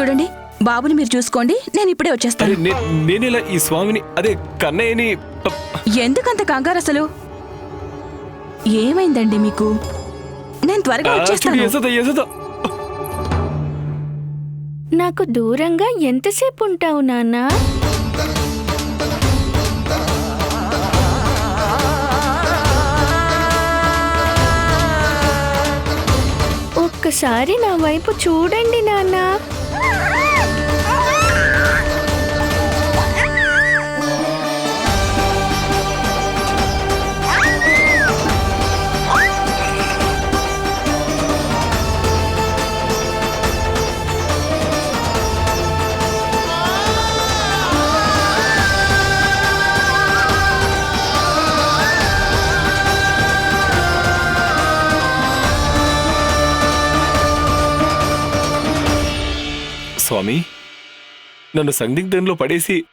చూడండి బాబుని మీరు చూసుకోండి నేను ఇప్పుడే వచ్చేస్తాను. నే- నేనిలా ఈ స్వామిని అదే కన్నయ్యని ఎందుకంత కంగారు అసలు? ఏమైందండి మీకు? నేను త్వరగా వచ్చేస్తాను. నాకు దూరంగా ఎంతసేపు ఉంటావు నాన్నా? ఒక్కసారి నా వైపు చూడండి నాన్నా. నన్ను సందిగ్ధంలో పడేసి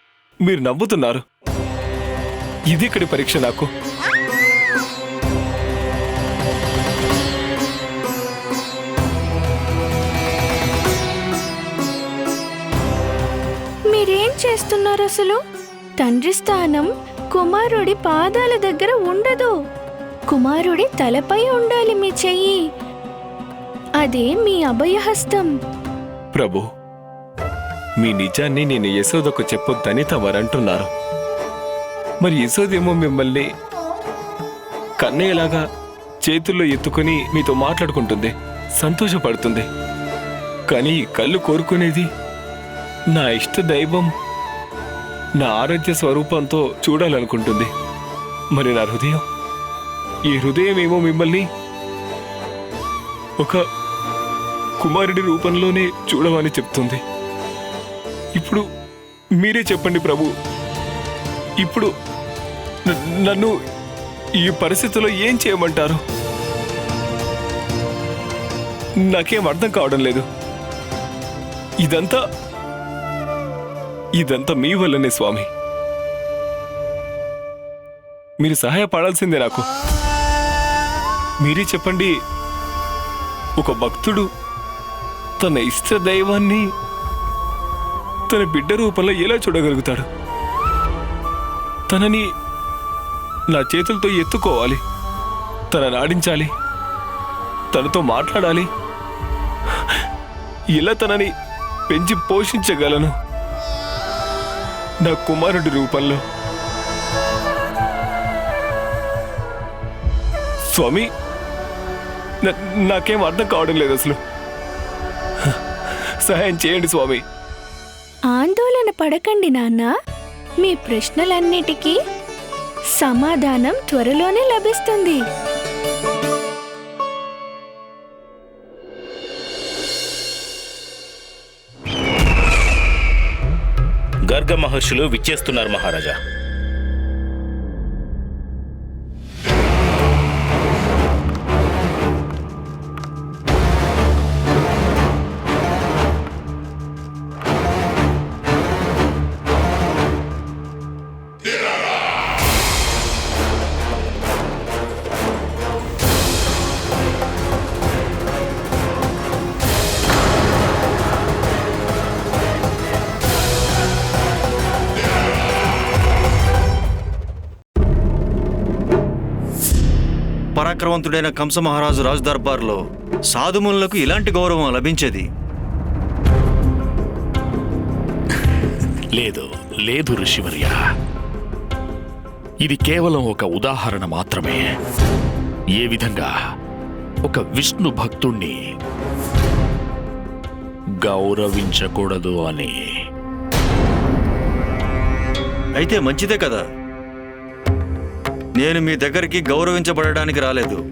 మీరు నవ్వుతున్నారు. ఇది ఇక్కడి పరీక్ష నాకు? మీరేం చేస్తున్నారు అసలు? తండ్రి స్థానం కుమారుడి పాదాల దగ్గర ఉండదు. కుమారుడి తలపై ఉండాలి మీ చెయ్యి. అదే మీ అభయహస్తం. ప్రభు మీ నిజాన్ని నేను యశోదకు చెప్పొద్దని తమరంటున్నారు మరి యశోదేమో మిమ్మల్ని కన్నయ్యలాగా చేతుల్లో ఎత్తుకుని మీతో మాట్లాడుకుంటుంది సంతోషపడుతుంది. కానీ కళ్ళు కోరుకునేది నా ఇష్ట దైవం నా ఆరోగ్య స్వరూపంతో చూడాలనుకుంటుంది. మరి నా హృదయం ఈ హృదయం ఏమో మిమ్మల్ని ఒక కుమారుడి రూపంలోనే చూడమని చెప్తుంది. ఇప్పుడు మీరే చెప్పండి ప్రభు. ఇప్పుడు నన్ను ఈ పరిస్థితిలో ఏం చేయమంటారు? నాకేం అర్థం కావడం లేదు. ఇదంతా ఇదంతా మీ వల్లనే స్వామి. మీరు సహాయపడాల్సిందే నాకు. మీరే చెప్పండి ఒక భక్తుడు తన ఇష్ట దైవాన్ని తన బిడ్డ రూపంలో ఎలా చూడగలుగుతాడు? తనని నా చేతులతో ఎత్తుకోవాలి. తనని ఆడించాలి. తనతో మాట్లాడాలి. ఇలా తనని పెంచి పోషించగలను. నా కుమారుడి రూపంలో. స్వామి నాకేం అర్థం కావడం లేదు అసలు. సహాయం చేయండి స్వామి. పడకండి నాన్న. మీ ప్రశ్నలన్నిటికీ సమాధానం త్వరలోనే లభిస్తుంది. గర్గ మహర్షులు విచ్చేస్తున్నారు మహారాజా. పరాక్రవంతుడైన కంస మహారాజు రాజు దర్బార్లో సాధుమునులకు ఇలాంటి గౌరవం లభించేది? లేదు లేదు ఋషివర్య. ఇది కేవలం ఒక ఉదాహరణ మాత్రమే. ఏ విధంగా? ఒక విష్ణు భక్తుణ్ణి గౌరవించకూడదు అని. అయితే మంచిదే కదా? నేను మీ దగ్గరికి గౌరవించబడడానికి రాలేదు.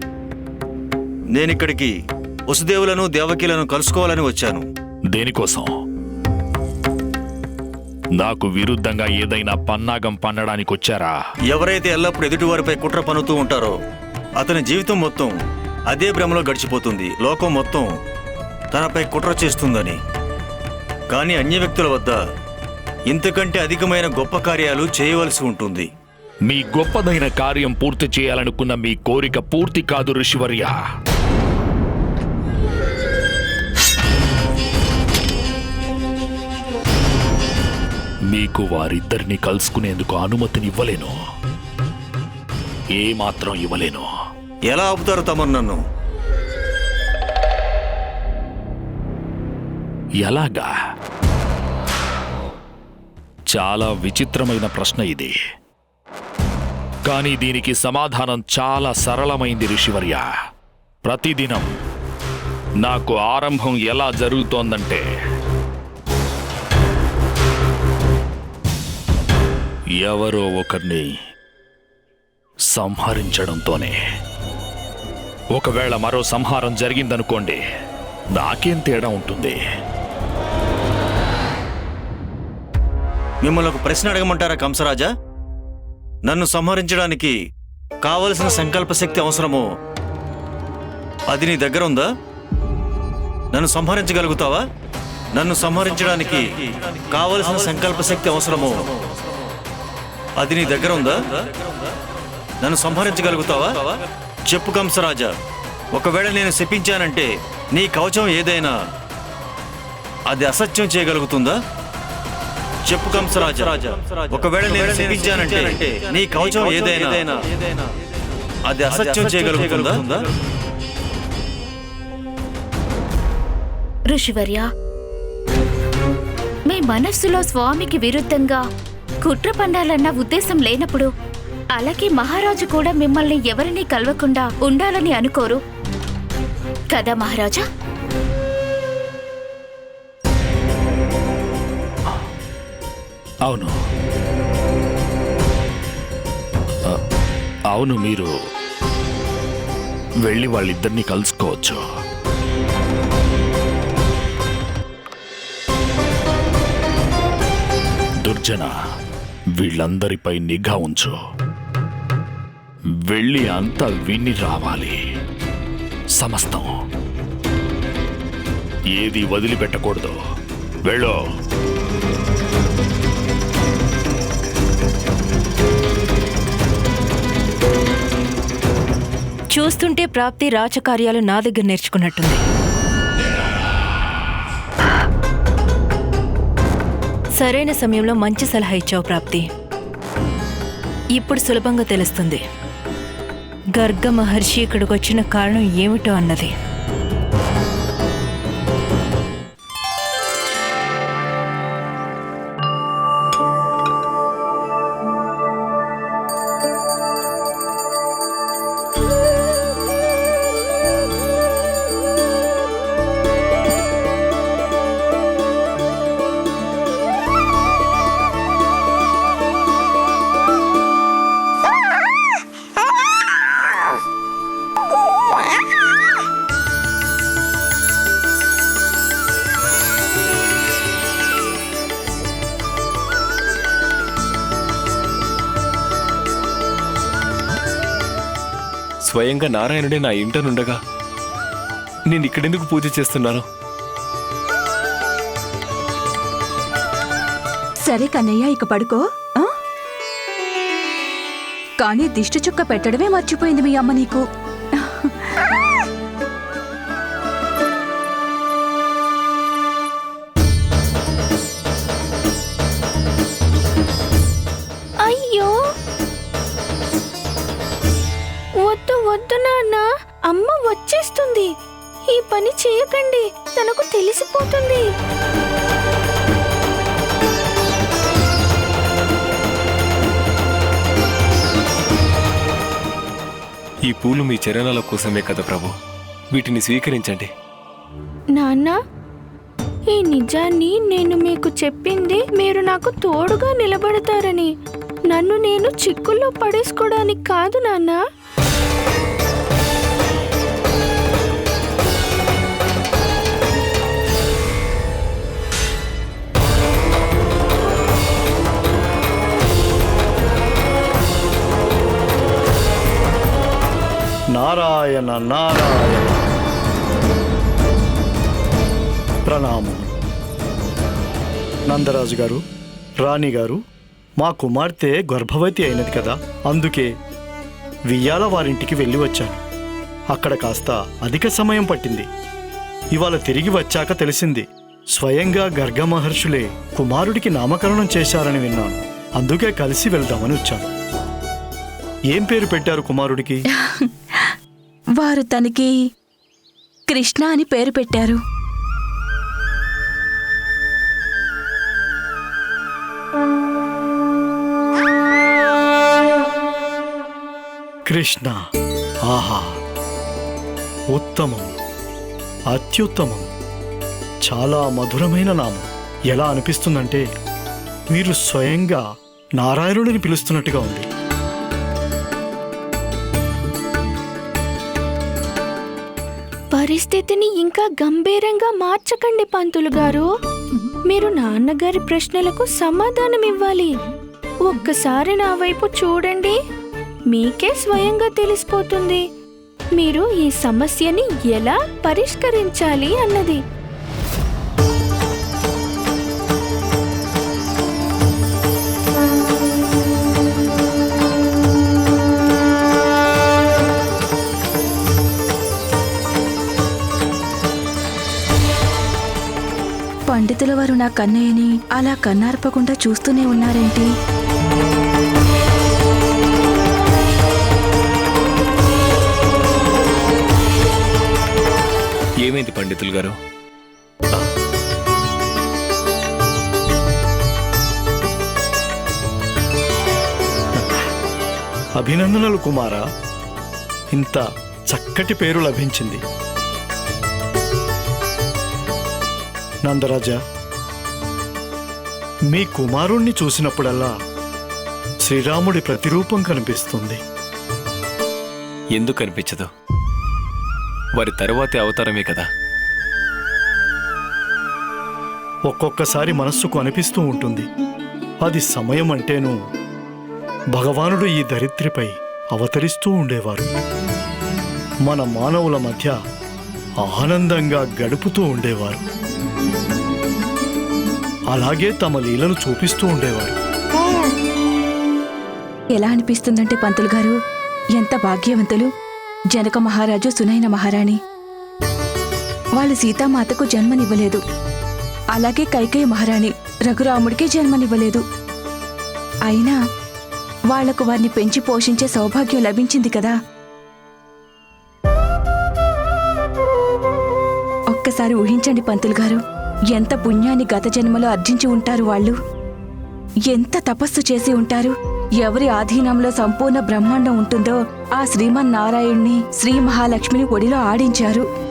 నేనిక్కడికి వసుదేవులను దేవకీలను కలుసుకోవాలని వచ్చాను. దేనికోసం? నాకు విరుద్ధంగా ఏదైనా పన్నాగం పన్నడానికొచ్చారా ఎవరైతే ఎల్లప్పుడూ ఎదుటివారిపై కుట్ర పన్నుతూ ఉంటారో అతని జీవితం మొత్తం అదే భ్రమలో గడిచిపోతుంది. లోకం మొత్తం తనపై కుట్ర చేస్తుందని. కానీ అన్య వ్యక్తుల వద్ద ఇంతకంటే అధికమైన గొప్ప కార్యాలు చేయవలసి ఉంటుంది. మీ గొప్పదైన కార్యం పూర్తి చేయాలనుకున్న మీ కోరిక పూర్తి కాదు ఋషివర్య. మీకు వారిద్దరిని కలుసుకునేందుకు అనుమతినివ్వలేను. ఏమాత్రం ఇవ్వలేను. ఎలా ఆపుతారు తమరు నన్ను? ఎలాగా? చాలా విచిత్రమైన ప్రశ్న ఇది. కానీ దీనికి సమాధానం చాలా సరళమైంది ఋషివర్య ప్రతిదినం నాకు ఆరంభం ఎలా జరుగుతోందంటే ఎవరో ఒకరిని సంహరించడంతోనే. ఒకవేళ మరో సంహారం జరిగిందనుకోండి నాకేం తేడా ఉంటుంది? మిమ్మల్ని ఒక ప్రశ్న అడగమంటారా కంసరాజా? నన్ను సంహరించడానికి కావలసిన సంకల్ప శక్తి అవసరమో అది నీ దగ్గర ఉందా? నన్ను సంహరించగలుగుతావా? నన్ను సంహరించడానికి కావలసిన సంకల్ప శక్తి అవసరమో అది నీ దగ్గర ఉందా? నన్ను సంహరించగలుగుతావా? చెప్పు కంసరాజా ఒకవేళ నేను శపించానంటే నీ కవచం ఏదైనా అది అసత్యం చేయగలుగుతుందా? చెప్పు కంసరాజా. ఒకవేళ నేను శపించానంటే నీ కవచం ఏదైనా అది అసత్యం చేయగలుగుతుందా? ఋషివర్య మీ మనస్సులో స్వామికి విరుద్ధంగా కుట్ర పండాలన్న ఉద్దేశం లేనప్పుడు అలాగే మహారాజు కూడా మిమ్మల్ని ఎవరినీ కలవకుండా ఉండాలని అనుకోరు కదా మహారాజా? అవును. అవును మీరు వెళ్ళి వాళ్ళిద్దరినీ కలుసుకోవచ్చు. దుర్జన వీళ్ళందరిపై నిఘా ఉంచు. వెళ్ళి అంతా విని రావాలి. సమస్తం. ఏది వదిలిపెట్టకూడదు. వెళ్ళో. చూస్తుంటే ప్రాప్తి రాచకార్యాలు నా దగ్గర నేర్చుకున్నట్టుంది. సరైన సమయంలో మంచి సలహా ఇచ్చావు ప్రాప్తి. ఇప్పుడు సులభంగా తెలుస్తుంది. గర్గ మహర్షి ఇక్కడికి వచ్చిన కారణం ఏమిటో అన్నది. స్వయంగా నారాయణుడే నా ఇంటనుండగా నేను ఇక్కడెందుకు పూజ చేస్తున్నాను? సరే కన్నయ్య ఇక పడుకో. ఆ? కానీ దిష్టి చుక్క పెట్టడమే మర్చిపోయింది మీ అమ్మ నీకు. ఈ పూలు మీ చరణాల కోసమే కదా ప్రభు? వీటిని స్వీకరించండి. నాన్న ఈ నిజాన్ని నేను మీకు చెప్పింది మీరు నాకు తోడుగా నిలబడతారని. నన్ను నేను చిక్కుల్లో పడేసుకోవడానికి కాదు నాన్నా. నారాయణ నారాయణ. ప్రణామం. నందరాజు గారు రాణి గారు మా కుమార్తె గర్భవతి అయినది కదా అందుకే వియ్యాల వారింటికి వెళ్ళి వచ్చాను. అక్కడ కాస్త అధిక సమయం పట్టింది. ఇవాళ తిరిగి వచ్చాక తెలిసింది స్వయంగా గర్గ మహర్షులే కుమారుడికి నామకరణం చేశారని విన్నాను. అందుకే కలిసి వెళ్దామని వచ్చాను. ఏం పేరు పెట్టారు కుమారుడికి? వారు తనకి కృష్ణ అని పేరు పెట్టారు. కృష్ణ ఆహా. ఉత్తమం అత్యుత్తమం చాలా మధురమైన నామం. ఎలా అనిపిస్తుందంటే మీరు స్వయంగా నారాయణుడిని పిలుస్తున్నట్టుగా ఉంది. పరిస్థితిని ఇంకా గంభీరంగా మార్చకండి పంతులు గారు. మీరు నాన్నగారి ప్రశ్నలకు సమాధానం ఇవ్వాలి. ఒక్కసారి నా వైపు చూడండి. మీకే స్వయంగా తెలిసిపోతుంది. మీరు ఈ సమస్యని ఎలా పరిష్కరించాలి అన్నది. వారు నా కన్నయ్యని అలా కన్నార్పకుండా చూస్తూనే ఉన్నారేంటి? ఏమైంది పండితులు గారు? అభినందనలు కుమారా. ఇంత చక్కటి పేరు లభించింది. నందరాజా మీ కుమారుణ్ణి చూసినప్పుడల్లా శ్రీరాముడి ప్రతిరూపం కనిపిస్తుంది. ఎందుకు అనిపించదు వారి తరువాతి అవతారమే కదా. ఒక్కొక్కసారి మనస్సుకు అనిపిస్తూ ఉంటుంది. అది సమయం అంటేను భగవానుడు ఈ ధరిత్రిపై అవతరిస్తూ ఉండేవారు. మన మానవుల మధ్య ఆనందంగా గడుపుతూ ఉండేవారు. అలాగే తమ లీలను చూపిస్తూ ఉండేవారు. ఎలా అనిపిస్తుందంటే పంతులు గారు ఎంత భాగ్యవంతులు. జనక మహారాజు సునైన మహారాణి. వాళ్ళు సీతామాతకు జన్మనివ్వలేదు. అలాగే కైకేయ మహారాణి రఘురాముడికి జన్మనివ్వలేదు. అయినా వాళ్ళకు వారిని పెంచి పోషించే సౌభాగ్యం లభించింది కదా. ఒక్కసారి ఊహించండి పంతులు గారు. ఎంత పుణ్యాన్ని గత జన్మలో అర్జించి ఉంటారు వాళ్ళు? ఎంత తపస్సు చేసి ఉంటారు? ఎవరి ఆధీనంలో సంపూర్ణ బ్రహ్మాండం ఉంటుందో ఆ శ్రీమన్నారాయణ్ణి శ్రీ మహాలక్ష్మిని ఒడిలో ఆడించారు.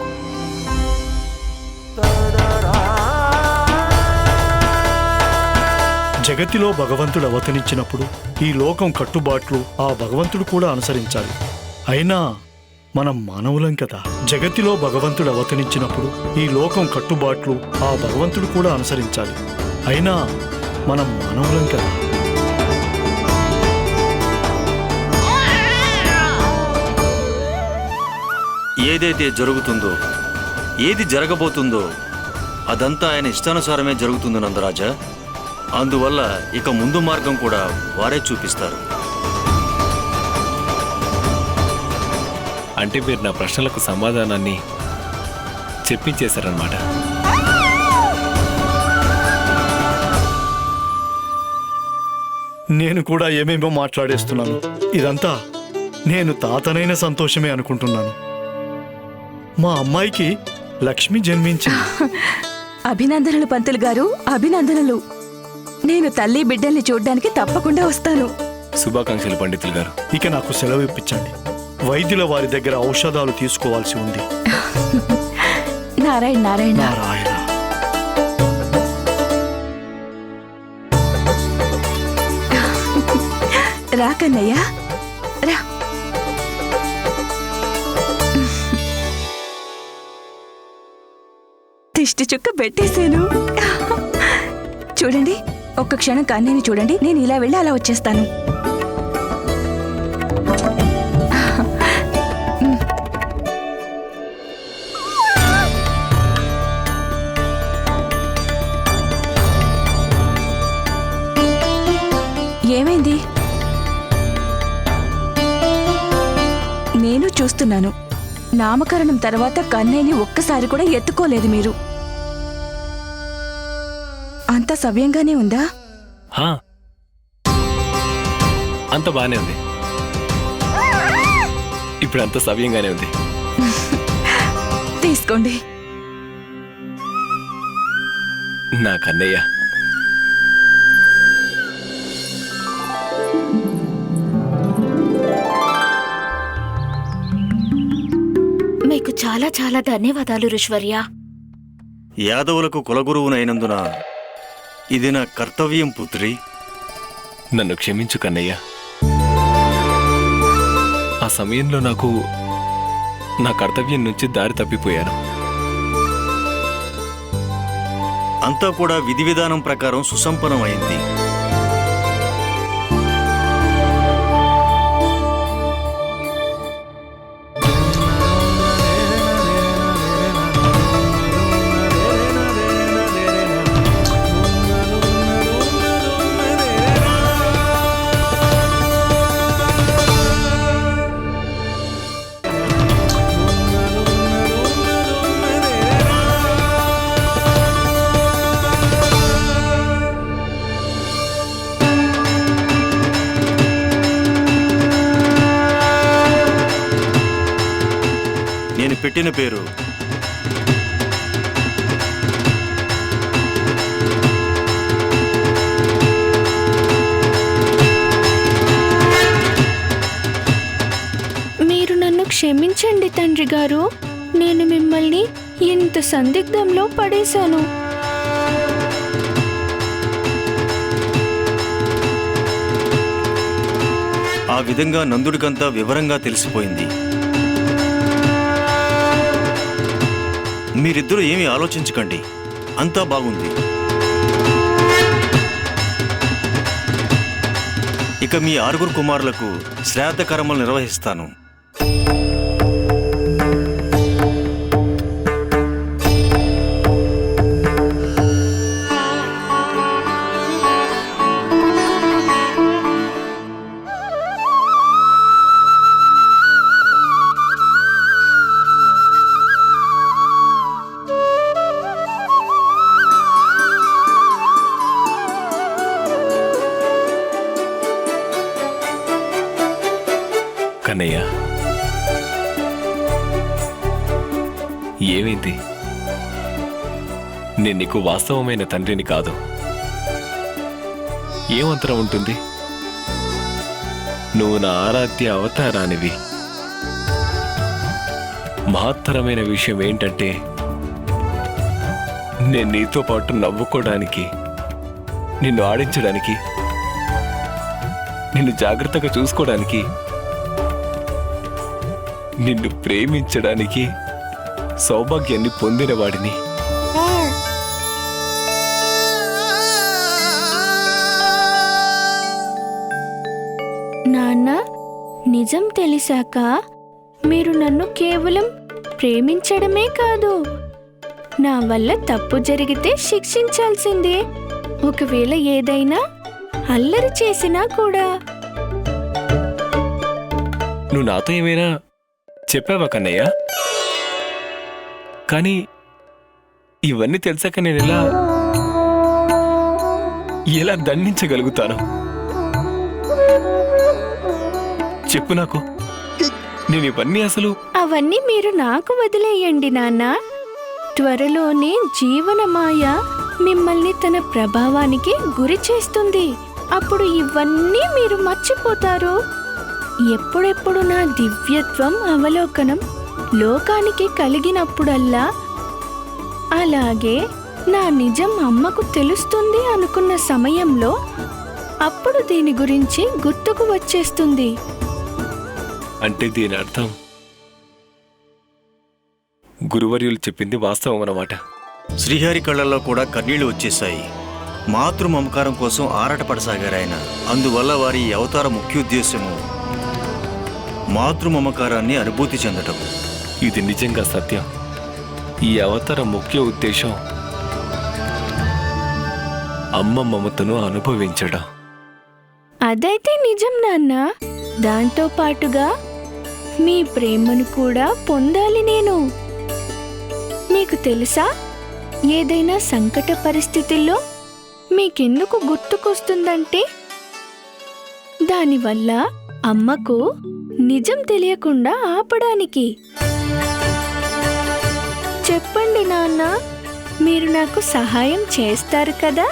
జగతిలో భగవంతుడు అవతరించినప్పుడు ఈ లోకం కట్టుబాట్లు ఆ భగవంతుడు కూడా అనుసరించాలి. అయినా మనం మానవులం కదా. జగతిలో భగవంతుడు అవతరించినప్పుడు ఈ లోకం కట్టుబాట్లు ఆ భగవంతుడు కూడా అనుసరించాలి. అయినా మనం మానవులం కదా. ఏదైతే జరుగుతుందో ఏది జరగబోతుందో అదంతా ఆయన ఇష్టానుసారమే జరుగుతుంది నందరాజా. అందువల్ల ఇక ముందు మార్గం కూడా వారే చూపిస్తారు. అంటే మీరు నా ప్రశ్నలకు సమాధానాన్ని చెప్పించేశారనమాట నేను కూడా ఏమేమో మాట్లాడేస్తున్నాను. ఇదంతా నేను తాతనైన సంతోషమే అనుకుంటున్నాను. మా అమ్మాయికి లక్ష్మి జన్మించింది. అభినందనలు పంతులు గారు అభినందనలు. నేను తల్లి బిడ్డల్ని చూడ్డానికి తప్పకుండా వస్తాను. శుభాకాంక్షలు పండితులు గారు. ఇక నాకు సెలవు ఇప్పించండి. వైద్యుల వారి దగ్గర ఔషధాలు తీసుకోవాల్సి ఉంది. నారాయణ నారాయణ. నారాయణ. రా కన్నయ్య రా. దిష్టి చుక్క పెట్టేశాను. చూడండి ఒక్క క్షణం కన్నయ్యని చూడండి నేను ఇలా వెళ్ళి అలా వచ్చేస్తాను. నేను చూస్తున్నాను నామకరణం తర్వాత కన్నయ్యని ఒక్కసారి కూడా ఎత్తుకోలేదు మీరు. అంత సవ్యంగానే ఉందా? హా. అంత బానే ఉంది. ఇప్పుడు అంత సవ్యంగానే ఉంది. తీసుకోండి. నా కన్నయ్య. చాలా చాలా ధన్యవాదాలు ఋష్వర్య. యాదవులకు కులగురువునైనందున ఇది నా కర్తవ్యం పుత్రి. నన్ను క్షమించు కన్నయ్య. ఆ సమయంలో నాకు నా కర్తవ్యం నుంచి దారి తప్పిపోయాను. అంతా కూడా విధి విధానం ప్రకారం సుసంపన్నమైంది. పెట్టిన పేరు. మీరు నన్ను క్షమించండి తండ్రి గారు. నేను మిమ్మల్ని ఇంత సందిగ్ధంలో పడేశాను. ఆ విధంగా నందుడికంతా వివరంగా తెలిసిపోయింది. మీరిద్దరూ ఏమీ ఆలోచించకండి. అంతా బాగుంది. ఇక మీ ఆరుగురు కుమారులకు శ్రాద్ధ కర్మలు నిర్వహిస్తాను. కన్నయ్య. ఏమైంది? నేను నీకు వాస్తవమైన తండ్రిని కాదు. ఏమంతరం ఉంటుంది? నువ్వు నా ఆరాధ్య అవతారానివి. మహత్తరమైన విషయం ఏంటంటే నేను నీతో పాటు నవ్వుకోవడానికి నిన్ను ఆడించడానికి నిన్ను జాగ్రత్తగా చూసుకోవడానికి నిన్ను ప్రేమించడానికి సౌభాగ్యాన్ని పొందినవాడిని నాన్న నిజం తెలిసాక మీరు నన్ను కేవలం ప్రేమించడమే కాదు నా వల్ల తప్పు జరిగితే శిక్షించాల్సిందే. ఒకవేళ ఏదైనా అల్లరి చేసినా కూడా. నువ్వు నాతో ఏమైనా చెప్పావా కన్నయ్య? కానీ ఇవన్నీ తెలిసాక నేను ఎలా ఎలా దండించగలుగుతాను? చెప్పు నాకు. నేను ఇవన్నీ అసలు అవన్నీ మీరు నాకు వదిలేయండి నాన్న. త్వరలోనే జీవనమాయ మిమ్మల్ని తన ప్రభావానికి గురి చేస్తుంది. అప్పుడు ఇవన్నీ మీరు మర్చిపోతారు. ఎప్పుడెప్పుడు నా దివ్యత్వం అవలోకనం లోకానికి కలిగినప్పుడల్లా? అలాగే నా నిజం అమ్మకు తెలుస్తుంది అనుకున్న సమయంలో అప్పుడు దీని గురించి గుర్తుకు వచ్చేస్తుంది. అంటే దీని అర్థం? గురువర్యులు చెప్పింది వాస్తవం అన్నమాట. శ్రీహరి కళ్ళల్లో కూడా కన్నీళ్ళు వచ్చేశాయి. మాతృ మమకారం కోసం ఆరాటపడసాగారు ఆయన అందువల్ల వారి ఈ అవతార ముఖ్యోద్దేశము మాతృ మమకారాన్ని అనుభూతి చెందటం. ఇది నిజంగా సత్యం. ఈ అవతార ముఖ్య ఉద్దేశం అమ్మ మమతను అనుభవించడం. అదైతే నిజం నాన్న. దాంతో పాటుగా మీ ప్రేమను కూడా పొందాలి నేను. మీకు తెలుసా? ఏదైనా సంకట పరిస్థితుల్లో మీకెందుకు గుర్తుకొస్తుందంటే దానివల్ల అమ్మకు నిజం తెలియకుండా ఆపడానికి. చెప్పండి నాన్న మీరు నాకు సహాయం చేస్తారు కదా?